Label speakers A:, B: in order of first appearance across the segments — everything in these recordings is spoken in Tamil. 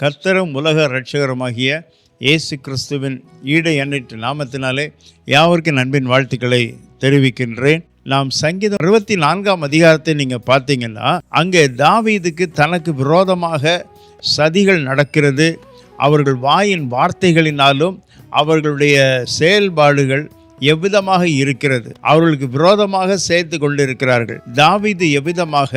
A: கர்த்தரும் உலக இரட்சகருமாகிய இயேசு கிறிஸ்துவின் ஈடை எண்ணற்ற நாமத்தினாலே யாவருக்கும் நண்பின் வாழ்த்துக்களை தெரிவிக்கின்றேன். நாம் சங்கீதம் இருபத்தி நான்காம் அதிகாரத்தை நீங்கள் பார்த்தீங்கன்னா அங்கே தாவீதுக்கு தனக்கு விரோதமாக சதிகள் நடக்கிறது. அவர்கள் வாயின் வார்த்தைகளினாலும் அவர்களுடைய செயல்பாடுகள் எவ்விதமாக இருக்கிறது? அவர்களுக்கு விரோதமாக சேர்த்து கொண்டிருக்கிறார்கள். தாவீது எவ்விதமாக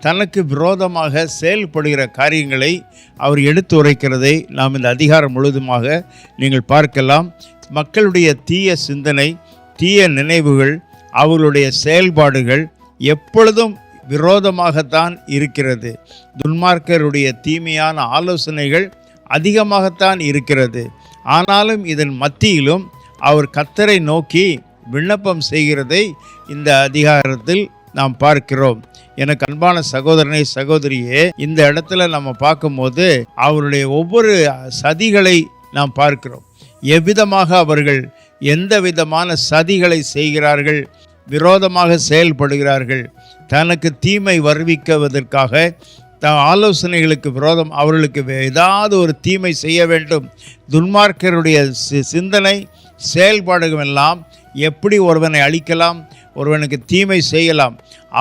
A: தனக்கு விரோதமாக செயல்படுகிற காரியங்களை அவர் எடுத்து உரைக்கிறதை நாம் இந்த அதிகாரம் முழுதுமாக நீங்கள் பார்க்கலாம். மக்களுடைய தீய சிந்தனை தீய நினைவுகள் அவர்களுடைய செயல்பாடுகள் எப்பொழுதும் விரோதமாகத்தான் இருக்கிறது. துன்மார்க்கருடைய தீமையான ஆலோசனைகள் அதிகமாகத்தான் இருக்கிறது. ஆனாலும் இதன் மத்தியிலும் அவர் கத்தரை நோக்கி விண்ணப்பம் செய்கிறதை இந்த அதிகாரத்தில் நாம் பார்க்கிறோம். எனக்கு அன்பான சகோதரனை சகோதரியே இந்த இடத்துல நம்ம பார்க்கும்போது அவருடைய ஒவ்வொரு சதிகளை நாம் பார்க்கிறோம். எவ்விதமாக அவர்கள் எந்த விதமான சதிகளை செய்கிறார்கள் விரோதமாக செயல்படுகிறார்கள் தனக்கு தீமை வருவிக்குவதற்காக த ஆலோசனைகளுக்கு விரோதம் அவர்களுக்கு வே- ஏதாவது ஒரு தீமை செய்ய வேண்டும். துன்மார்க்கருடைய சி- சிந்தனை செயல்பாடுகள் எல்லாம் எப்படி ஒருவனை அழிக்கலாம் ஒருவனுக்கு தீமை செய்யலாம்.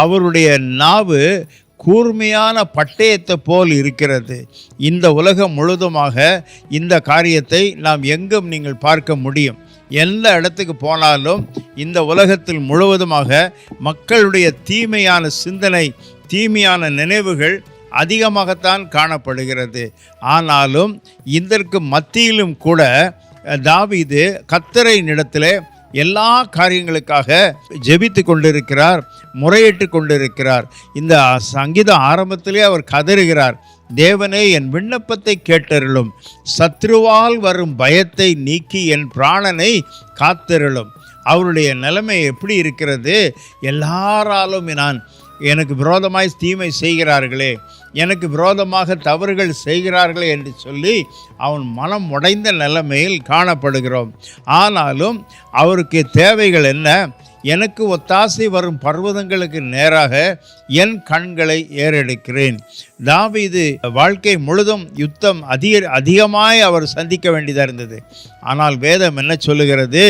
A: அவருடைய நாவு கூர்மையான பட்டயத்தை போல் இருக்கிறது. இந்த உலகம் முழுதுமாக இந்த காரியத்தை நாம் எங்கும் நீங்கள் பார்க்க முடியும். எந்த இடத்துக்கு போனாலும் இந்த உலகத்தில் முழுவதுமாக மக்களுடைய தீமையான சிந்தனை தீமையான நினைவுகள் அதிகமாகத்தான் காணப்படுகிறது. ஆனாலும் இதற்கு மத்தியிலும் கூட தாவிது கத்தரை இடத்திலே எல்லா காரியங்களுக்காக ஜெபித்து கொண்டிருக்கிறார் முறையிட்டு கொண்டிருக்கிறார். இந்த சங்கீத ஆரம்பத்திலே அவர் கதறுகிறார் தேவனே என் விண்ணப்பத்தை கேட்டருளும். சத்ருவால் வரும் பயத்தை நீக்கி என் பிராணனை காத்தருளும். அவருடைய நிலைமை எப்படி இருக்கிறது? எல்லாராலும் நான் எனக்கு விரோதமாய் தீமை செய்கிறார்களே. எனக்கு விரோதமாக தவறுகள் செய்கிறார்களே என்று சொல்லி அவன் மனம் உடைந்த நிலைமையில் காணப்படுகிறோம். ஆனாலும் அவருக்கு தேவைகள் என்ன? எனக்கு ஒத்தாசை வரும் பர்வதங்களுக்கு நேராக என் கண்களை ஏறெடுக்கிறேன். தாவீது வாழ்க்கை முழுதும் யுத்தம் அதிக அதிகமாய் அவர் சந்திக்க வேண்டியதாக இருந்தது. ஆனால் வேதம் என்ன சொல்லுகிறது?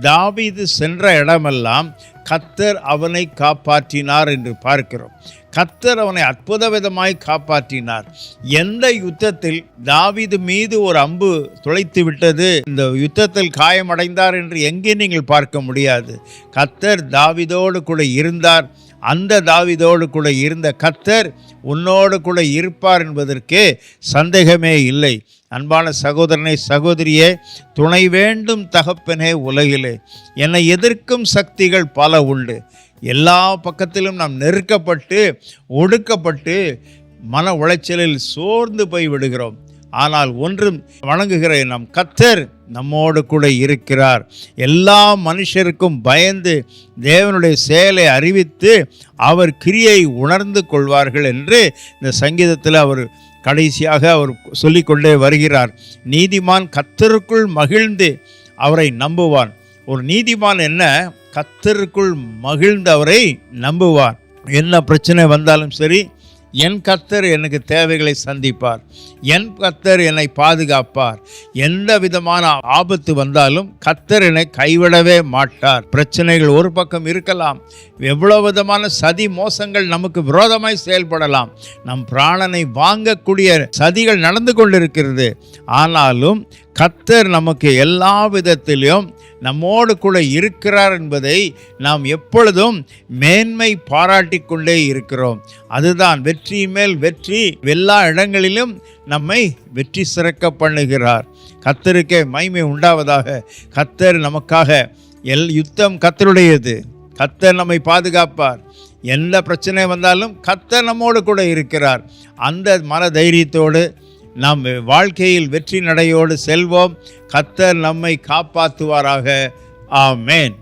A: தாவீது சென்ற இடமெல்லாம் கத்தர் அவனை காப்பாற்றினார் என்று பார்க்கிறோம். கத்தர் அவனை அற்புத விதமாய் காப்பாற்றினார். எந்த யுத்தத்தில் தாவிது மீது ஒரு அம்பு துளைத்து விட்டது? இந்த யுத்தத்தில் காயமடைந்தார் என்று எங்கே நீங்கள் பார்க்க முடியாது. கத்தர் தாவிதோடு கூட இருந்தார். அந்த தாவிதோடு கூட இருந்த கத்தர் உன்னோடு கூட இருப்பார் என்பதற்கு சந்தேகமே இல்லை. அன்பான சகோதரனை சகோதரியே துணை வேண்டும் தகப்பனே உலகிலே. என்னை எதிர்க்கும் சக்திகள் பல உண்டு. எல்லா பக்கத்திலும் நாம் நெருக்கப்பட்டு ஒடுக்கப்பட்டு மன உளைச்சலில் சோர்ந்து போய் விடுகிறோம். ஆனால் ஒன்றும் வணங்குகிற நம் கத்தர் நம்மோடு கூட இருக்கிறார். எல்லா மனுஷருக்கும் பயந்து தேவனுடைய செயலை அறிவித்து அவர் கிரியை உணர்ந்து கொள்வார்கள் என்று இந்த சங்கீதத்தில் அவர் கடைசியாக அவர் சொல்லிக்கொண்டே வருகிறார். நீதிமான் கத்தருக்குள் மகிழ்ந்து அவரை நம்புவான். ஒரு நீதிமான் என்ன? கத்தருக்குள் மகிழ்ந்து அவரை நம்புவான். என்ன பிரச்சனை வந்தாலும் சரி என் கத்தர் எனக்கு தேவைகளை சந்திப்பார். என் கத்தர் என்னை பாதுகாப்பார். எந்த விதமான ஆபத்து வந்தாலும் கத்தர் என்னை கைவிடவே மாட்டார். பிரச்சனைகள் ஒரு பக்கம் இருக்கலாம். எவ்வளவு விதமான சதி மோசங்கள் நமக்கு விரோதமாய் செயல்படலாம். நம் பிராணனை வாங்கக்கூடிய சதிகள் நடந்து கொண்டிருக்கிறது. ஆனாலும் கத்தர் நமக்கு எல்லா விதத்திலும் நம்மோடு கூட இருக்கிறார் என்பதை நாம் எப்பொழுதும் மேன்மை பாராட்டி கொண்டே இருக்கிறோம். அதுதான் வெற்றியின் மேல் வெற்றி எல்லா இடங்களிலும் நம்மை வெற்றி சிறக்க பண்ணுகிறார். கத்தருக்கே மைமை உண்டாவதாக கத்தர் நமக்காக எல் யுத்தம் கத்தருடையது கத்தர் நம்மை பாதுகாப்பார். எந்த பிரச்சனை வந்தாலும் கத்தர் நம்மோடு கூட இருக்கிறார். அந்த மன தைரியத்தோடு நாம் வாழ்க்கையில் வெற்றி நடையோடு செல்வோம். கத்தர் நம்மை காப்பாற்றுவாராக. ஆமேன்.